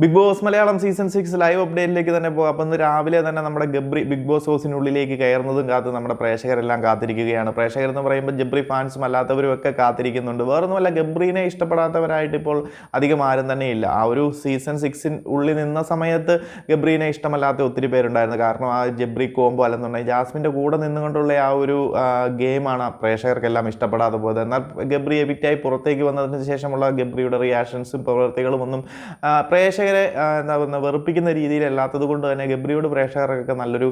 Big Boss Malayalam season six live അപ്ഡേറ്റിലേക്ക് തന്നെ പോകാം. അപ്പം ഇന്ന് രാവിലെ തന്നെ നമ്മുടെ ഗബ്രി ബിഗ് ബോസ് ഹൗസിനുള്ളിലേക്ക് കയറുന്നതും കാത്ത് നമ്മുടെ പ്രേക്ഷകരെല്ലാം കാത്തിരിക്കുകയാണ്. പ്രേക്ഷകർ എന്ന് പറയുമ്പോൾ ജബ്രി ഫാൻസും അല്ലാത്തവരും ഒക്കെ കാത്തിരിക്കുന്നുണ്ട്. വേറൊന്നുമല്ല ഗബ്രീനെ ഇഷ്ടപ്പെടാത്തവരായിട്ട് ഇപ്പോൾ അധികം ആരും തന്നെ ഇല്ല. ആ ഒരു സീസൺ സിക്സിൻ ഉള്ളിൽ നിന്ന സമയത്ത് ഗബ്രീനെ ഇഷ്ടമല്ലാത്ത ഒത്തിരി പേരുണ്ടായിരുന്നു. കാരണം ആ ജബ്രി കോംബോ അല്ലെന്നുണ്ടെങ്കിൽ ജാസ്മിന്റെ കൂടെ നിന്നുകൊണ്ടുള്ള ആ ഒരു ഗെയിമാണ് പ്രേക്ഷകർക്കെല്ലാം ഇഷ്ടപ്പെടാതെ പോയത്. എന്നാൽ ഗബ്രി എവിക്റ്റായി പുറത്തേക്ക് വന്നതിന് ശേഷമുള്ള ഗബ്രിയുടെ റിയാക്ഷൻസും പ്രവൃത്തികളും ഒന്നും ആ, പ്രേക്ഷകരെ എന്താ പറയുക വെറുപ്പിക്കുന്ന രീതിയിലല്ലാത്തത് കൊണ്ട് തന്നെ ഗബ്രിയോട് പ്രേക്ഷകർക്കൊക്കെ നല്ലൊരു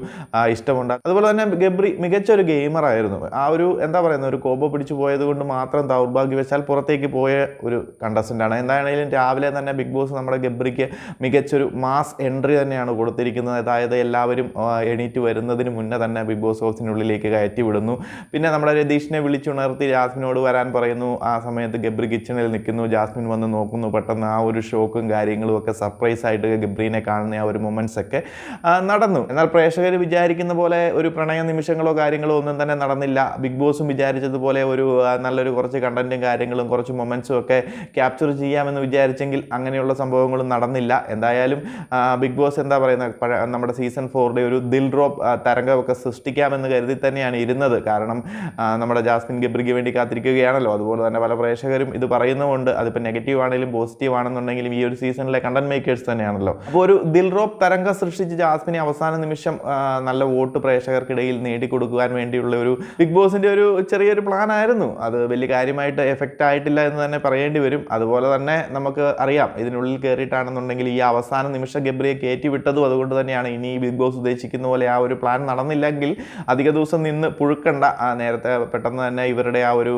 ഇഷ്ടമുണ്ട്. അതുപോലെ തന്നെ ഗബ്രി മികച്ച ഒരു ഗെയിമറായിരുന്നു ആ ഒരു എന്താ പറയുന്ന ഒരു കോബ പിടിച്ചു പോയത് കൊണ്ട് മാത്രം ദൗർഭാഗ്യവശാൽ പുറത്തേക്ക് പോയ ഒരു കണ്ടസ്റ്റന്റാണ് എന്താണെങ്കിലും രാവിലെ തന്നെ ബിഗ് ബോസ് നമ്മുടെ ഗബ്രിക്ക് മികച്ചൊരു മാസ് എൻട്രി തന്നെയാണ് കൊടുത്തിരിക്കുന്നത്. അതായത് എല്ലാവരും എണീറ്റ് വരുന്നതിന് മുന്നേ തന്നെ ബിഗ് ബോസ് ഹൗസിനുള്ളിലേക്ക് കയറ്റി വിടുന്നു. പിന്നെ നമ്മുടെ രതീഷിനെ വിളിച്ചുണർത്തി ജാസ്മിനോട് വരാൻ പറയുന്നു. ആ സമയത്ത് ഗബ്രി കിച്ചണിൽ നിൽക്കുന്നു. ജാസ്മിൻ വന്ന് നോക്കുന്നു. പെട്ടെന്ന് ആ ഒരു ഷോക്കും കാര്യങ്ങളും ഒക്കെ സർപ്രൈസ് ആയിട്ട് ഗബ്രീനെ കാണുന്ന ആ ഒരു മൊമെന്റ്സ് ഒക്കെ നടന്നു. എന്നാൽ പ്രേക്ഷകർ വിചാരിക്കുന്ന പോലെ ഒരു പ്രണയ നിമിഷങ്ങളോ കാര്യങ്ങളോ ഒന്നും തന്നെ നടന്നില്ല. ബിഗ് ബോസും വിചാരിച്ചതുപോലെ ഒരു നല്ലൊരു കുറച്ച് കണ്ടന്റും കാര്യങ്ങളും കുറച്ച് മൊമെന്റ്സും ഒക്കെ ക്യാപ്ചർ ചെയ്യാമെന്ന് വിചാരിച്ചെങ്കിൽ അങ്ങനെയുള്ള സംഭവങ്ങളും നടന്നില്ല. എന്തായാലും ബിഗ് ബോസ് എന്താ പറയുന്നത്? നമ്മുടെ സീസൺ ഫോറിന്റെ ഒരു ദിൽ ഡ്രോപ്പ് തരംഗമൊക്കെ സൃഷ്ടിക്കാമെന്ന് കരുതി തന്നെയാണ് ഇരുന്നത്. കാരണം നമ്മുടെ ജാസ്മിൻ ഗബ്രിക്ക് വേണ്ടി കാത്തിരിക്കുകയാണല്ലോ. അതുപോലെ തന്നെ പല പ്രേക്ഷകരും ഇത് പറയുന്നതുകൊണ്ട് അതിപ്പോൾ നെഗറ്റീവ് ആണെങ്കിലും പോസിറ്റീവ് ആണെന്നുണ്ടെങ്കിലും ഈ ഒരു സീസണിലെ കണ്ടന്റ് മേക്കേഴ്സ് തന്നെയാണല്ലോ. അപ്പോൾ ഒരു ദിൽറോപ്പ് തരംഗം സൃഷ്ടിച്ച് ജാസ്മിനെ അവസാന നിമിഷം നല്ല വോട്ട് പ്രേക്ഷകർക്കിടയിൽ നേടിക്കൊടുക്കുവാൻ വേണ്ടിയുള്ള ഒരു ബിഗ് ബോസിന്റെ ഒരു ചെറിയൊരു പ്ലാൻ ആയിരുന്നു. അത് വലിയ കാര്യമായിട്ട് എഫക്റ്റ് ആയിട്ടില്ല എന്ന് തന്നെ പറയേണ്ടി വരും. അതുപോലെ തന്നെ നമുക്ക് അറിയാം ഇതിനുള്ളിൽ കയറിയിട്ടാണെന്നുണ്ടെങ്കിൽ ഈ അവസാന നിമിഷം ഗബ്രിയെ കയറ്റി വിട്ടതും അതുകൊണ്ട് തന്നെയാണ് ഇനി ബിഗ് ബോസ് ഉദ്ദേശിക്കുന്ന പോലെ ആ ഒരു പ്ലാൻ നടന്നില്ലെങ്കിൽ അധിക ദിവസം നിന്ന് പുഴുക്കണ്ട. നേരത്തെ പെട്ടെന്ന് തന്നെ ഇവരുടെ ആ ഒരു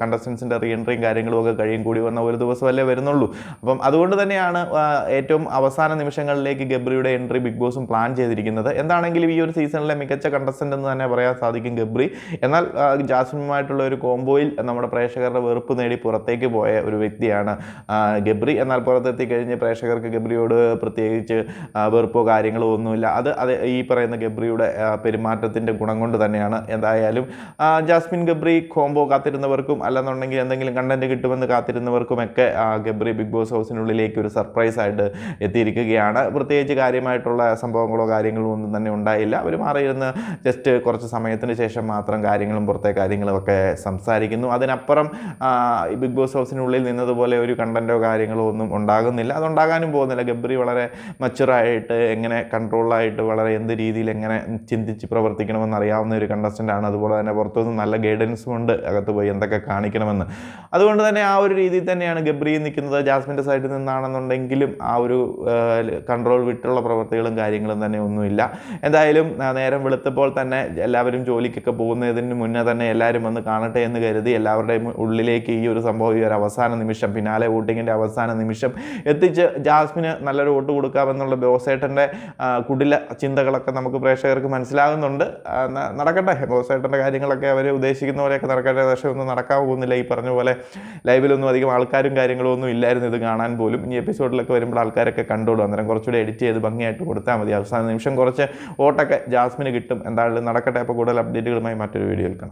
കണ്ടസ്റ്റൻസിന്റെ റീ എൻട്രിയും കാര്യങ്ങളും ഒക്കെ കഴിയും. കൂടി വന്ന ഒരു ദിവസമല്ലേ വരുന്നുള്ളൂ. അപ്പം അതുകൊണ്ട് തന്നെയാണ് ഏറ്റവും അവസാന നിമിഷങ്ങളിലേക്ക് ഗബ്രിയുടെ എൻട്രി ബിഗ് ബോസും പ്ലാൻ ചെയ്തിരിക്കുന്നത്. എന്താണെങ്കിലും ഈ ഒരു സീസണിലെ മികച്ച കണ്ടസ്റ്റന്റ് എന്ന് തന്നെ പറയാൻ സാധിക്കും ഗബ്രി. എന്നാൽ ജാസ്മിനുമായിട്ടുള്ള ഒരു കോംബോയിൽ നമ്മുടെ പ്രേക്ഷകരുടെ വെറുപ്പ് നേടി പുറത്തേക്ക് പോയ ഒരു വ്യക്തിയാണ് ഗബ്രി. എന്നാൽ പുറത്തെത്തി കഴിഞ്ഞ് പ്രേക്ഷകർക്ക് ഗബ്രിയോട് പ്രത്യേകിച്ച് വെറുപ്പോ കാര്യങ്ങളോ ഒന്നുമില്ല. അത് അത് ഈ പറയുന്ന ഗബ്രിയുടെ പെരുമാറ്റത്തിന്റെ ഗുണം കൊണ്ട് തന്നെയാണ്. എന്തായാലും ജാസ്മിൻ ഗബ്രി കോംബോ കാത്തിരുന്നവർക്കും അല്ലെന്നുണ്ടെങ്കിൽ എന്തെങ്കിലും കണ്ടന്റ് കിട്ടുമെന്ന് കാത്തിരുന്നവർക്കുമൊക്കെ ഗബ്രി ബിഗ് ബോസ് ഹൗസിനുള്ളിലേക്ക് ഒരു സർപ്രൈസ് ആയിട്ട് എത്തിയിരിക്കുകയാണ്. പ്രത്യേകിച്ച് കാര്യമായിട്ടുള്ള സംഭവങ്ങളോ കാര്യങ്ങളോ ഒന്നും തന്നെ ഉണ്ടായില്ല. അവർ മാറിയിരുന്ന് ജസ്റ്റ് കുറച്ച് സമയത്തിന് ശേഷം മാത്രം കാര്യങ്ങളും പുറത്തെ കാര്യങ്ങളും ഒക്കെ സംസാരിക്കുന്നു. അതിനപ്പുറം ബിഗ് ബോസ് ഹൗസിനുള്ളിൽ നിന്നതുപോലെ ഒരു കണ്ടന്റോ കാര്യങ്ങളോ ഒന്നും ഉണ്ടാകുന്നില്ല. അതുണ്ടാകാനും പോകുന്നില്ല. ഗബ്രി വളരെ മച്ചുറായിട്ട് എങ്ങനെ കൺട്രോളായിട്ട് വളരെ എന്ത് രീതിയിൽ എങ്ങനെ ചിന്തിച്ച് പ്രവർത്തിക്കണമെന്ന് അറിയാവുന്ന ഒരു കണ്ടസ്റ്റന്റ് ആണ്. അതുപോലെ തന്നെ പുറത്തുനിന്ന് നല്ല ഗൈഡൻസും ഉണ്ട്. അകത്ത് പോയി എന്തൊക്കെ കാണിക്കണമെന്ന്. അതുകൊണ്ട് തന്നെ ആ ഒരു രീതിയിൽ തന്നെയാണ് ഗബ്രി നിൽക്കുന്നത്. ജാസ്മിന്റെ സൈഡിൽ നിന്നാണെന്നുണ്ടെങ്കിലും ആ ഒരു കൺട്രോൾ വിട്ടുള്ള പ്രവർത്തികളും കാര്യങ്ങളും തന്നെ ഒന്നുമില്ല. എന്തായാലും നേരം വെളുത്തപ്പോൾ തന്നെ എല്ലാവരും ജോലിക്കൊക്കെ പോകുന്നതിന് മുന്നേ തന്നെ എല്ലാവരും വന്ന് കാണട്ടെ എന്ന് കരുതി എല്ലാവരുടെയും ഉള്ളിലേക്ക് ഈ ഒരു സംഭവം ഈ ഒരു അവസാന നിമിഷം പിന്നാലെ വോട്ടിങ്ങിന്റെ അവസാന നിമിഷം എത്തിച്ച് ജാസ്മിന് നല്ലൊരു വോട്ട് കൊടുക്കാമെന്നുള്ള ബോസേട്ടന്റെ കുടില ചിന്തകളൊക്കെ നമുക്ക് പ്രേക്ഷകർക്ക് മനസ്സിലാകുന്നുണ്ട്. നടക്കട്ടെ. ബോസേട്ടന്റെ കാര്യങ്ങളൊക്കെ അവർ ഉദ്ദേശിക്കുന്ന പോലെയൊക്കെ നടക്കട്ടെ. പക്ഷേ ഒന്നും നടക്കാൻ പോകുന്നില്ല. ഈ പറഞ്ഞ പോലെ ലൈവിലൊന്നും അധികം ആൾക്കാരും കാര്യങ്ങളും ഒന്നും ഇല്ലായിരുന്നു ഇത് കാണാൻ പോലും. ഈ എപ്പിസോഡിലൊക്കെ വരുമ്പോൾ ആൾക്കാരൊക്കെ കണ്ടോളൂ. അന്നേരം കുറച്ചുകൂടി എഡിറ്റ് ചെയ്ത് ഭംഗിയായിട്ട് കൊടുത്താൽ മതി. അവസാന നിമിഷം കുറച്ച് വോട്ടൊക്കെ ജാസ്മിന് കിട്ടും. എന്തായാലും നടക്കട്ടെ. അപ്പോൾ കൂടുതൽ അപ്ഡേറ്റുകളുമായി മറ്റൊരു വീഡിയോ കാണാം.